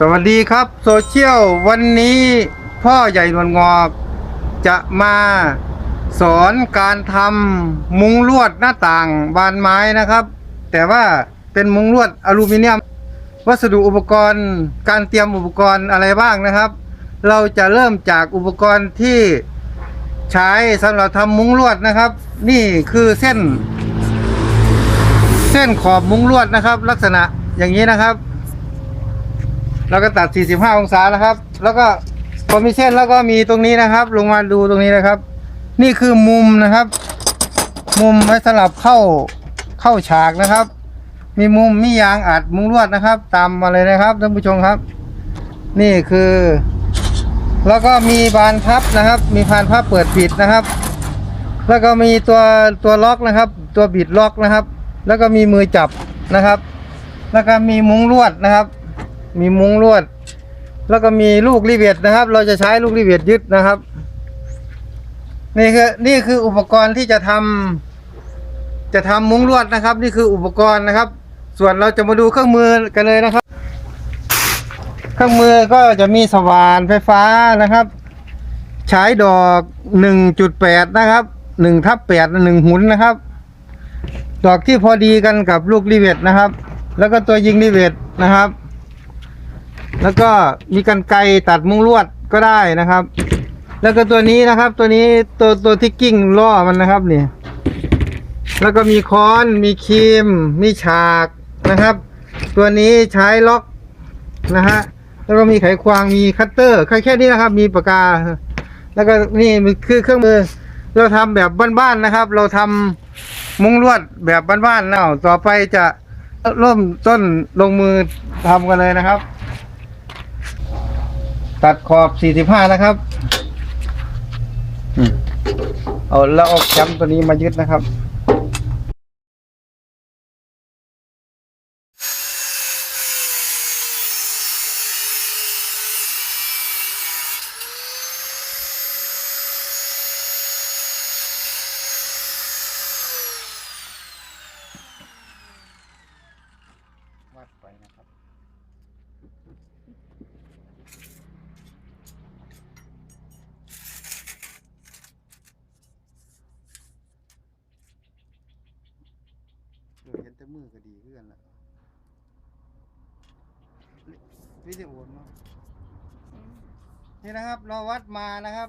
สวัสดีครับโซเชียลวันนี้พ่อใหญ่นวลงอก จะมาสอนการทำมุงลวดหน้าต่างบานไม้นะครับ แต่ว่าเป็นมุงลวดอลูมิเนียม วัสดุอุปกรณ์ การเตรียมอุปกรณ์อะไรบ้างนะครับ เราจะเริ่มจากอุปกรณ์ที่ใช้สำหรับทำมุงลวดนะครับ นี่คือเส้น เส้นขอบมุงลวดนะครับ ลักษณะอย่างนี้นะครับ เราก็ตัด 45 องศานะครับ แล้วก็พอมีเส้นแล้วก็มีตรงนี้นะครับ ลงมาดูตรงนี้นะครับ นี่คือมุมนะครับ มุมไว้สำหรับเข้าเข้าฉากนะครับ มีมุมมียางอัดมุงลวดนะครับ ตามมาเลยนะครับท่านผู้ชมครับ นี่คือ แล้วก็มีบานพับนะครับ มีบานพับเปิดปิดนะครับ แล้วก็มีตัวตัวล็อกนะครับ ตัวบิดล็อกนะครับ แล้วก็มีมือจับนะครับ แล้วก็มีมุ้งลวดนะครับ มีมุ้งลวด แล้วก็มีลูกรีเวทนะครับ เราจะใช้ลูกรีเวทยึดนะครับ นี่คือนี่คืออุปกรณ์ที่จะทำจะทำมุ้งลวดนะครับ นี่คืออุปกรณ์นะครับ ส่วนเราจะมาดูเครื่องมือกันเลยนะครับ เครื่องมือก็จะมีสว่านไฟฟ้านะครับ ใช้ดอก 1.8 นะครับ1ทับ8หนึ่งหุนนะครับ ดอกที่พอดีกันกับลูกรีเวทนะครับ แล้วก็ตัวยิงรีเวทนะครับ แล้วก็มีกันไกตัดมุ้งลวดก็ได้นะครับ แล้วก็ตัวนี้นะครับ ตัวนี้ตัวตัวที่กิ้งล่อมันนะครับนี่แล้วก็มีค้อนมีครีม มีฉากนะครับ ตัวนี้ใช้ล็อกนะฮะแล้วก็มีไขควงมีคัตเตอร์แค่แค่นี้นะครับ มีปากกา แล้วก็นี่คือเครื่องมือ เราทำแบบบ้านๆนะครับ เราทำมุ้งลวดแบบบ้านๆแล้วต่อไปจะเริ่มต้นลงมือทำกันเลยนะครับ ตัดขอบ45นะครับเอาแล้วเอาแคมตัวนี้มายึดนะครับ วัดไปนะครับ เออเห็นแต่มือก็ดีขึ้นกันละวิดีโอเนาะนี่นะครับ เรา วัดมานะครับ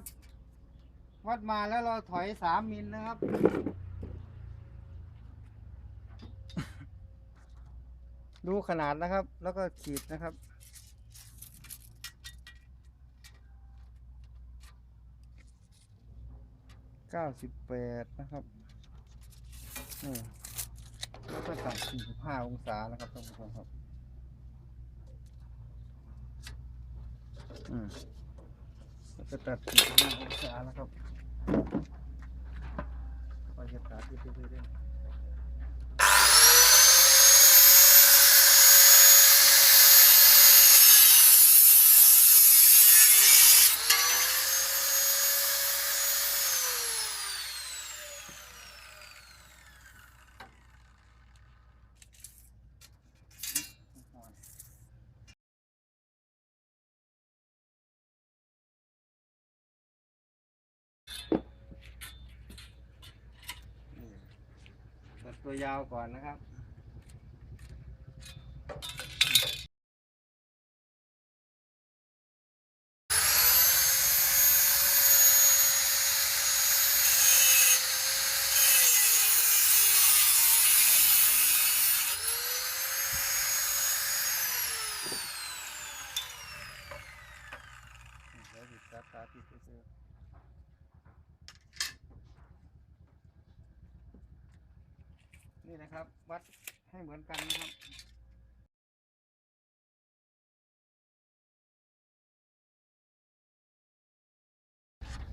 วัดมาแล้วเราถอยสามมิลนะครับ ดูขนาดนะครับ แล้วก็ขีดนะครับ เก้าสิบแปดนะครับนี่แล้วก็ตัดสี่สิบห้าองศานะครับท่านผู้ชมครับ อืม แล้วก็ตัดสี่สิบห้าองศานะครับก็จะตัดไปเรื่อย ตัวยาวก่อนนะครับเดี๋ยวสิตัดตาติดซื้อๆ นี่นะครับ วัดให้เหมือนกันนะครับ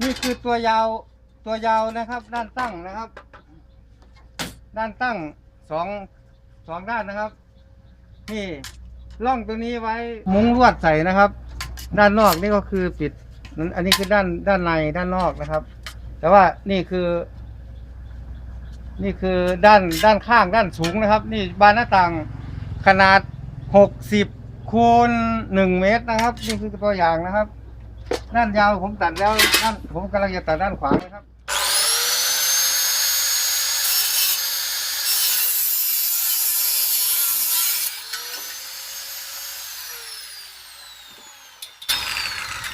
นี่คือตัวยาวตัวยาวนะครับ ด้านตั้งนะครับ ด้านตั้งสองสองด้านนะครับ นี่ร่องตรงนี้ไว้มุ้งลวดใส่นะครับ ด้านนอกนี่ก็คือปิด อันนี้คือด้านด้านในด้านนอกนะครับ แต่ว่านี่คือ นี่คือด้านด้านข้างด้านสูงนะครับ นี่บานหน้าต่างขนาดหกสิบคูณหนึ่งเมตรนะครับ นี่คือตัวอย่างนะครับ ด้านยาวผมตัดแล้วด้านผมกำลังจะตัดด้านขวานะครับ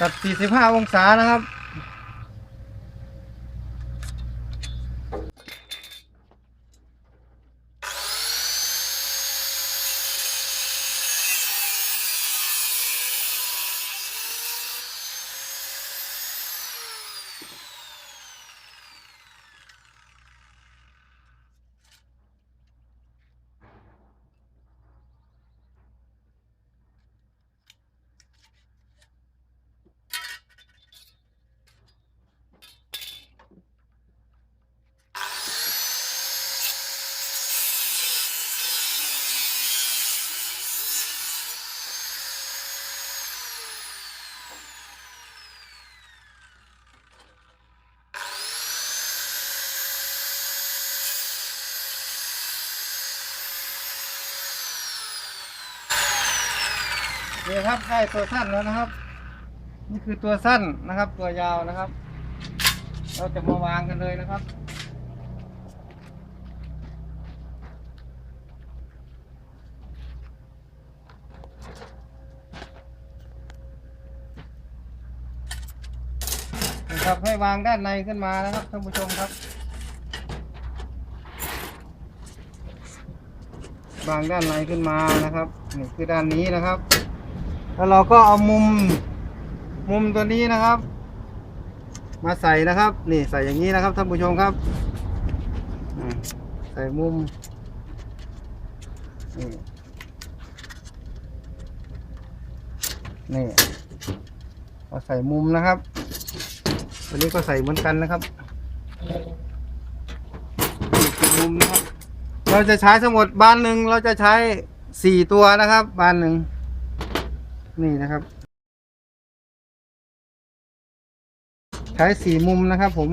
ตัด45 องศานะครับ นี่ครับได้ตัวสั้นแล้วนะครับ นี่คือตัวสั้นนะครับ ตัวยาวนะครับ เราจะมาวางกันเลยนะครับนะครับให้วางด้านในขึ้นมานะครับท่านผู้ชมครับ วางด้านในขึ้นมานะครับนี่คือด้านนี้นะครับ แล้วเราก็เอามุมมุมตัวนี้นะครับ มาใส่นะครับ นี่ใส่อย่างนี้นะครับท่านผู้ชมครับใส่มุมนี่นี่เราใส่มุมนะครับตัวนี้ก็ใส่เหมือนกันนะครับมุมนะครับ เราจะใช้ทั้งหมดบานหนึ่งเราจะใช้สี่ตัวนะครับ บานหนึ่ง นี่นะครับ ใช้สี่มุมนะครับผม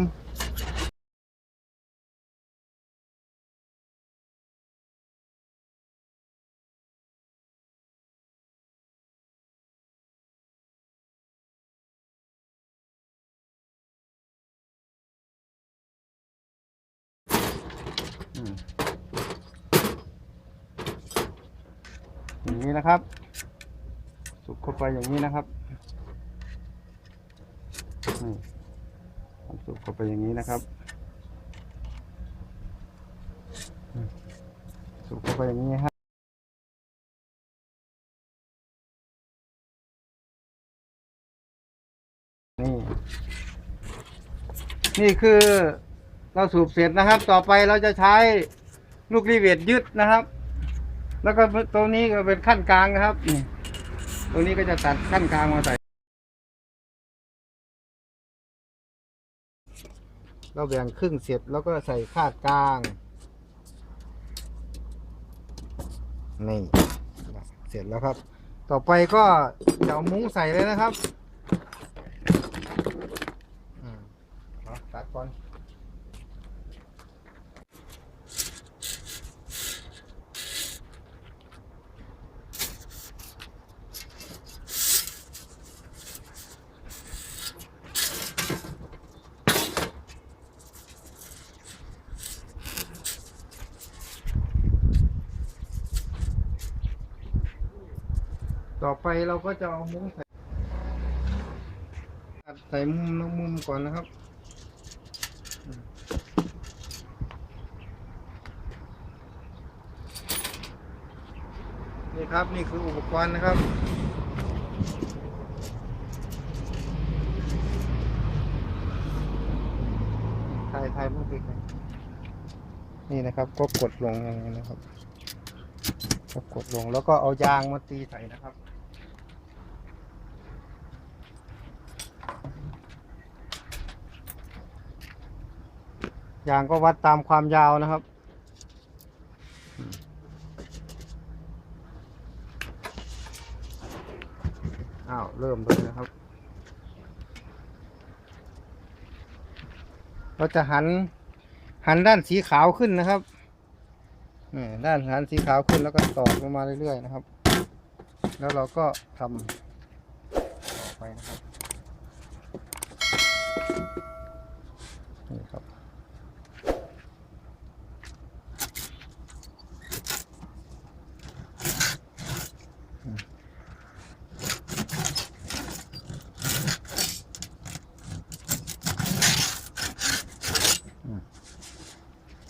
อย่างนี้นะครับ สุกเข้าไปอย่างนี้นะครับนี่สุกเข้าไปอย่างนี้นะครับ สุกเข้าไปอย่างนี้ฮะนี่ นี่คือเราสูบเสร็จนะครับ ต่อไปเราจะใช้ลูกรีเวทยึดนะครับ แล้วก็ตรงนี้ก็เป็นขั้นกลางนะครับนี่ ตรงนี้ก็จะตัดขั้นกลางมาใส่ เราแบ่งครึ่งเสร็จแล้วก็ใส่คาดกลาง นี่ เสร็จแล้วครับ ต่อไปก็จะเอามุ้งใส่เลยนะครับอืมตัดก่อน ต่อไปเราก็จะเอามุ้งใส่ตัดใส่มุมน้มุมก่อนนะครับ นี่ครับนี่คืออุปกรณ์นะครับถ่ายถ่ายมุ้งติดนี่นะครับก็กดลงอย่างนี้นะครับก็กดลงแล้วก็เอายางมาตีใส่นะครับ ยางก็วัดตามความยาวนะครับ อ้าว เริ่มเลยนะครับ เราจะหัน หันด้านสีขาวขึ้นนะครับด้านหันสีขาวขึ้นแล้วก็ตอกลงมาเรื่อยๆนะครับ แล้วเราก็ทำต่อไปนะครับ นี่ครับ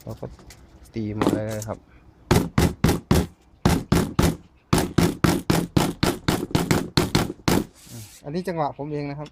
เราก็ ตีมดเลยครับอันนี้จังหวะผมเองนะครับ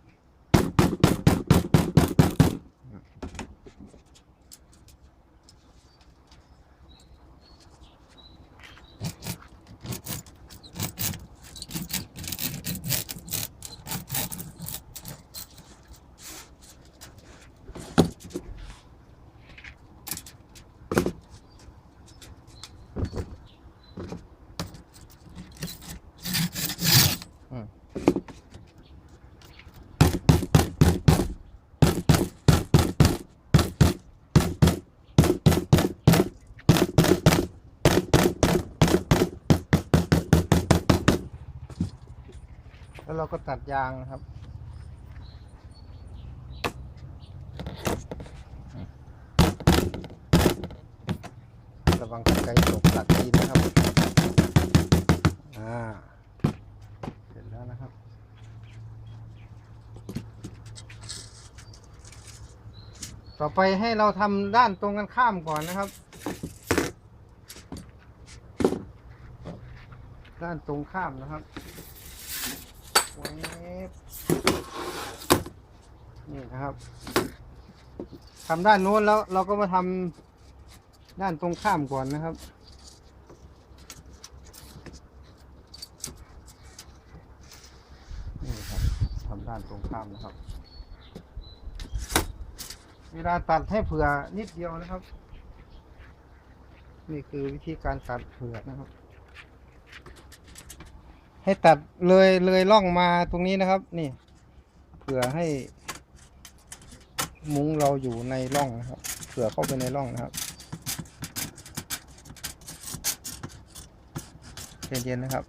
ยางนะครับ ระวังกันไกรตกตัดทีนะครับ อ่า เสร็จแล้วนะครับต่อไปให้เราทำด้านตรงกันข้ามก่อนนะครับ ด้านตรงข้ามนะครับ เวฟ นี่นะครับทำด้านโน้นแล้วเราก็มาทำด้านตรงข้ามก่อนนะครับ นี่ครับทำด้านตรงข้ามนะครับ เวลาตัดให้เผื่อนิดเดียวนะครับ นี่คือวิธีการตัดเผื่อนะครับ ให้ตัดเลยเลยล่องมาตรงนี้นะครับ นี่ เผื่อให้ มุ้งเราอยู่ในร่องนะครับ เผื่อเข้าไปในร่องนะครับเย็นๆนะครับ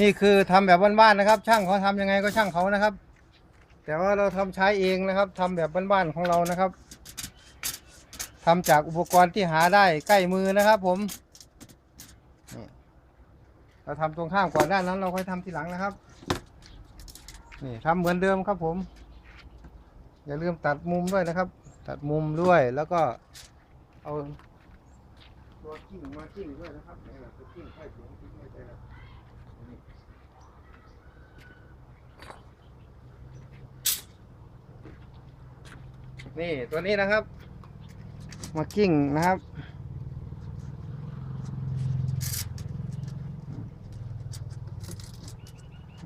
นี่คือทำแบบบ้านๆนะครับ ช่างเขาทำยังไงก็ช่างเขานะครับ แต่ว่าเราทำใช้เองนะครับทำแบบบ้านๆของเรานะครับทำจากอุปกรณ์ที่หาได้ใกล้มือนะครับผม เราทำตรงข้ามก่อนด้านนั้น เราค่อยทำทีหลังนะครับ นี่ทำเหมือนเดิมครับผม อย่าลืมตัดมุมด้วยนะครับ ตัดมุมด้วยแล้วก็เอาตัวกิ้งมากิ้งด้วยนะครับนี่แหละตัวกิ้งไข่ถุงกิ้งไม่ใช่ครับนี่นี่ตัวนี้นะครับ มากิ้งนะครับ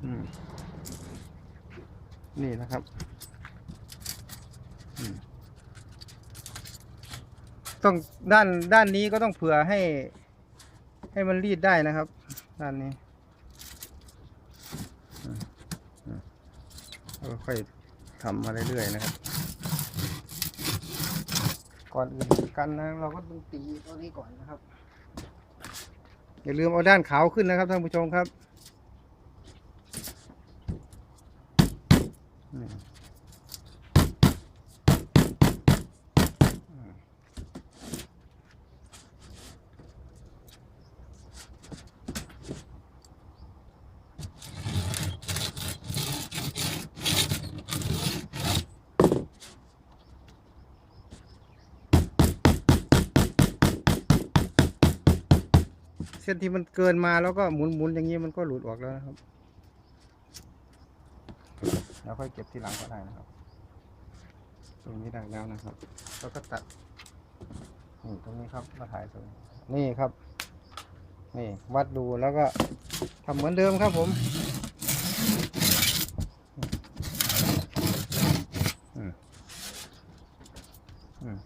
อืม นี่นะครับต้องด้านด้านนี้ก็ต้องเผื่อให้ ให้มันรีดได้นะครับ ด้านนี้ก็ค่อยทำมาเรื่อยๆนะครับ ก่อนอื่นกันนะเราก็ต้องตีตัวนี้ก่อนนะครับ อย่าลืมเอาด้านขาวขึ้นนะครับท่านผู้ชมครับ ที่มันเกินมาแล้วก็หมุนๆอย่างนี้มันก็หลุดออกแล้วนะครับ แล้วค่อยเก็บที่หลังก็ได้นะครับ ตรงนี้ได้แล้วนะครับ แล้วก็ตัดนี่ตรงนี้ครับมาถ่ายตรงนี้นี่ครับ นี่วัดดูแล้วก็ทำเหมือนเดิมครับผมอืมอืม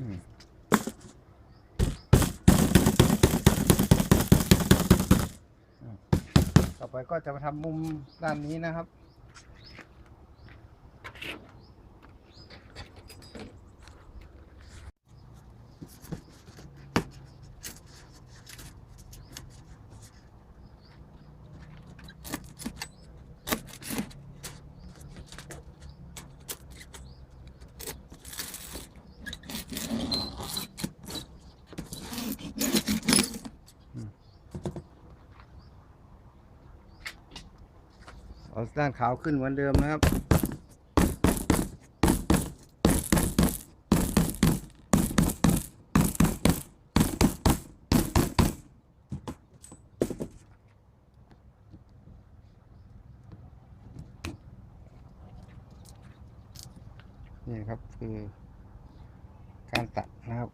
อืมอืมต่อไปก็ จะมาทำมุมด้านนี้นะครับ ด้านขาวขึ้นเหมือนเดิมนะครับ นี่ครับคือการตัดนะครับ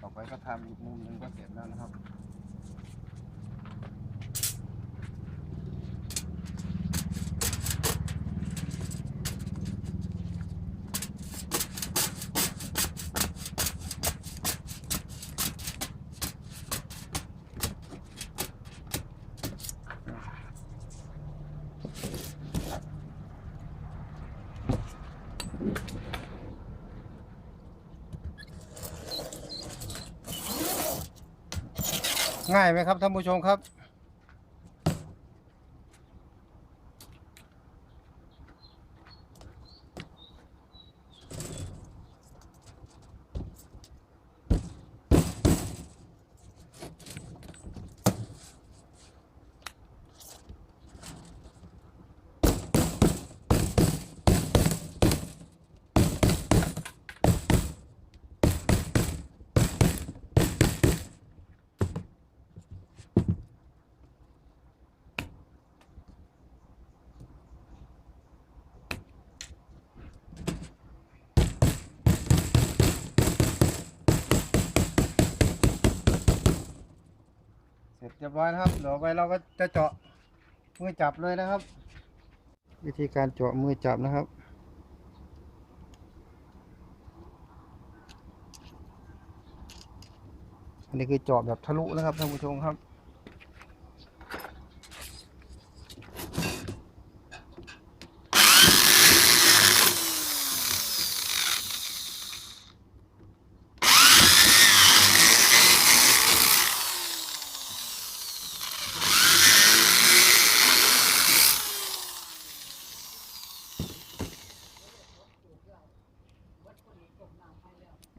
ต่อไปก็ ทำอีกมุมหนึ่งก็เสร็จแล้วนะครับ ง่ายไหมครับท่านผู้ชมครับ เรียบร้อยนะครับเดี๋ยวไปเราก็จะเจาะมือจับเลยนะครับ วิธีการเจาะมือจับนะครับอันนี้คือเจาะแบบทะลุนะครับท่านผู้ชมครับ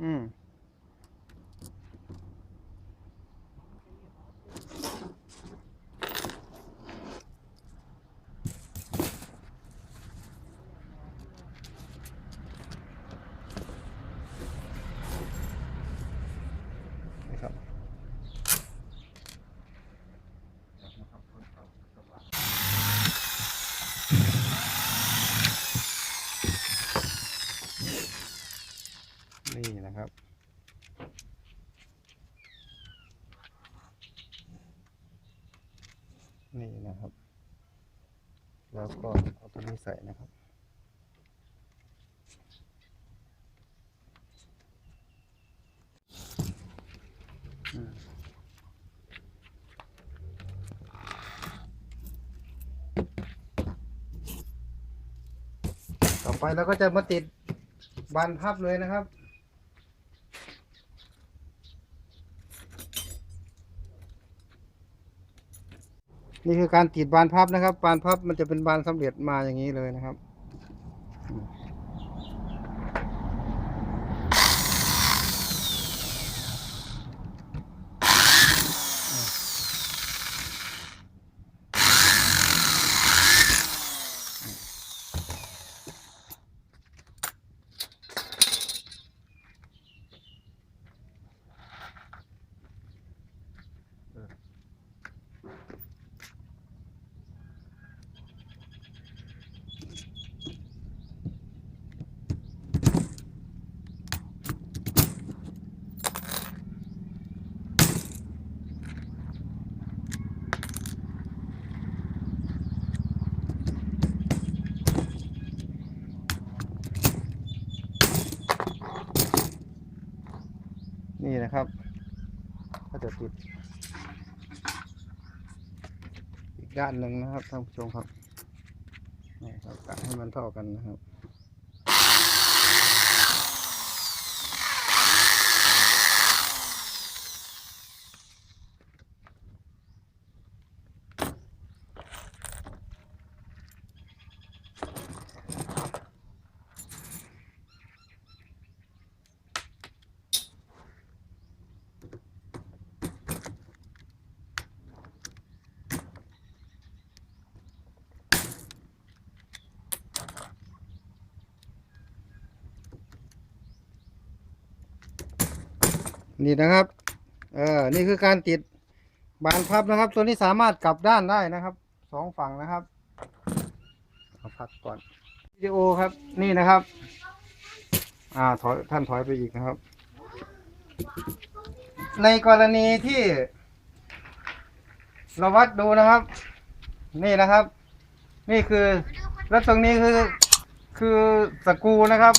อืม นะครับ นี่นะครับ นี่นะครับ แล้วก็เอาตัวนี้ใส่นะครับต่อไปเราก็จะมาติดบานพับเลยนะครับ นี่คือการติดบานพับนะครับ บานพับมันจะเป็นบานสำเร็จมาอย่างนี้เลยนะครับ ด้านหนึ่งนะครับท่านผู้ชมครับนี่ครับกะให้มันเท่ากันนะครับ นี่นะครับ เออ นี่คือการติดบานพับนะครับ ตัวนี้สามารถกลับด้านได้นะครับ สองฝั่งนะครับเอาพักก่อนวิดีโอครับ นี่นะครับ อ่า ถอย ท่านถอยไปอีกนะครับ ในกรณีที่ เราวัดดูนะครับ นี่นะครับ นี่คือ แล้วตรงนี้คือ คือสกูนะครับ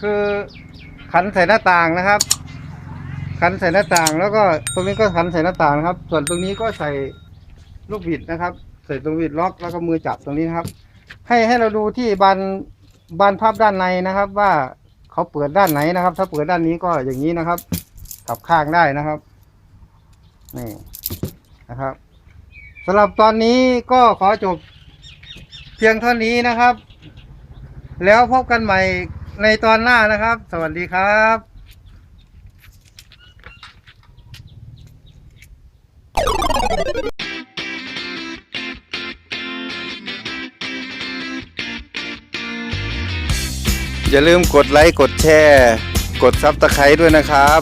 คือขันใส่หน้าต่างนะครับ ขันใส่หน้าต่าง แล้วก็ตรงนี้ก็ขันใส่หน้าต่างนะครับ ส่วนตรงนี้ก็ใส่ลูกบิดนะครับ ใส่ตรงบิดล็อกแล้วก็มือจับตรงนี้นะครับ ให้ให้เราดูที่บานบานพับด้านในนะครับ ว่าเขาเปิดด้านไหนนะครับ ถ้าเปิดด้านนี้ก็อย่างนี้นะครับกลับข้างได้นะครับนี่นะครับสำหรับตอนนี้ก็ขอจบเพียงเท่านี้นะครับ แล้วพบกันใหม่ในตอนหน้านะครับ สวัสดีครับ อย่าลืมกดไลค์ กดแชร์ กดซับสไครต์ด้วยนะครับ